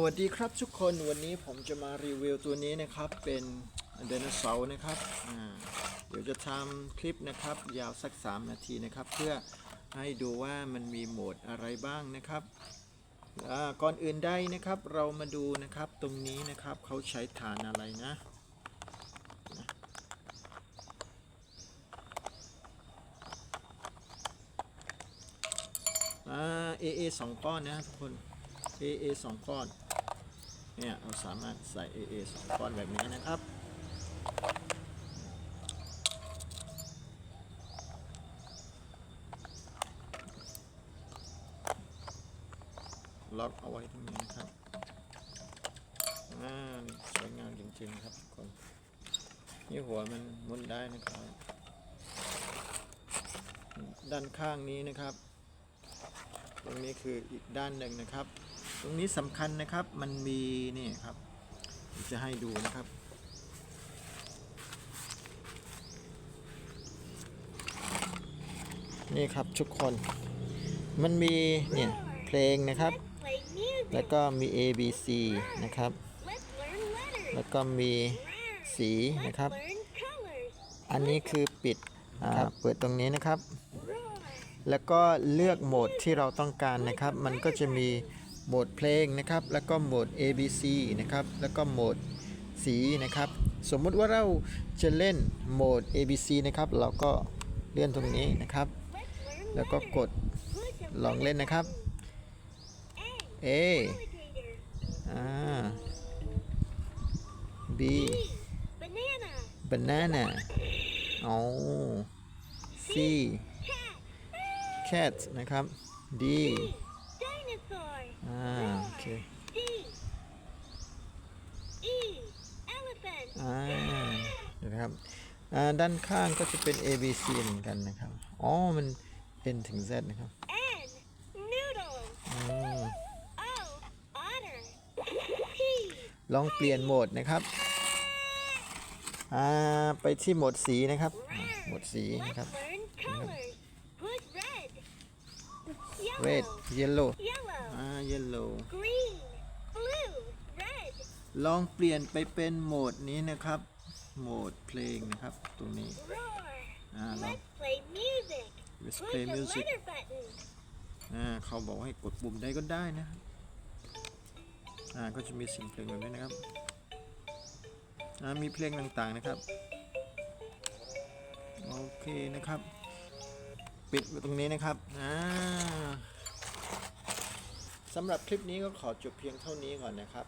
วัสดีครับทุกคนวันนี้ผมจะมารีวิวตัวนี้นะครับ เป็นไดโนเสาร์นะครับเดี๋ยวจะทำคลิปนะครับ ยาวสัก 3 นาทีนะครับ เพื่อให้ดูว่ามันมีโหมดอะไรบ้างนะครับก่อนอื่นใดนะครับเรามาดูนะครับตรงนี้นะครับเขาใช้ฐานอะไรนะนะอ่า AA สองก้อนนะทุกคน AA สองก้อน เนี่ยเราสามารถใส่ AA สองก้อนแบบนี้นะครับ ล็อกเอาไว้ตรงนี้นะครับอ่าสวยงามจริงๆครับทุกคนนี่หัวมันมุนได้นะครับ ด้านข้างนี้นะครับ ตรงนี้คืออีกด้านหนึ่งนะครับ ตรงนี้สำคัญนะครับมันมีนี่ครับ จะให้ดูนะครับ นี่ครับทุกคนมันมีเนี่ยเพลงนะครับ แล้วก็มี A B C นะครับ แล้วก็มีสีนะครับ อันนี้คือปิดเปิดตรงนี้นะครับ แล้วก็เลือกโหมดที่เราต้องการนะครับ มันก็จะมี โหมดเพลงนะครับ แล้วก็โหมด A B C นะครับ แล้วก็โหมดสีนะครับ สมมุติว่าเราจะเล่นโหมด A B C นะครับ เราก็เลื่อนตรงนี้นะครับ แล้วก็กดลองเล่นนะครับ A. อ่า B Banana. banana เอา C Cat. cat นะครับ D Dinosaur. อ่าโอ เค D. E. Elephant. อ่าเดี๋ยวนะครับอ่าด้านข้างก็จะเป็น A B C เหมือนกันนะครับ อ๋อ มัน N ถึง Z นะครับ N. Noodle. อืม O. Otter. P. ลองเปลี่ยนโหมดนะครับอ่าไปที่โหมดสีนะครับอ่าโหมดสีนะครับ Let's learn colors. Put red. red Yellow. yellow Yellow. อ่า yellow Green. Blue. Red. ลองเปลี่ยนไปเป็นโหมดนี้นะครับ โหมดเพลงนะครับ ตรงนี้ Roar. อ่าลอง Let's play music. Let's Push play the music letter button. อ่าเขาบอกให้กดปุ่มใดก็ได้นะครับอ่าก็จะมีเสิ่งเพลงแบบนี้นะครับอ่ามีเพลงต่างๆนะครับ โอเคนะครับ ปิดไว้ตรงนี้นะครับอ่าสำหรับคลิปนี้ก็ขอจบเพียงเท่านี้ก่อนนะครับ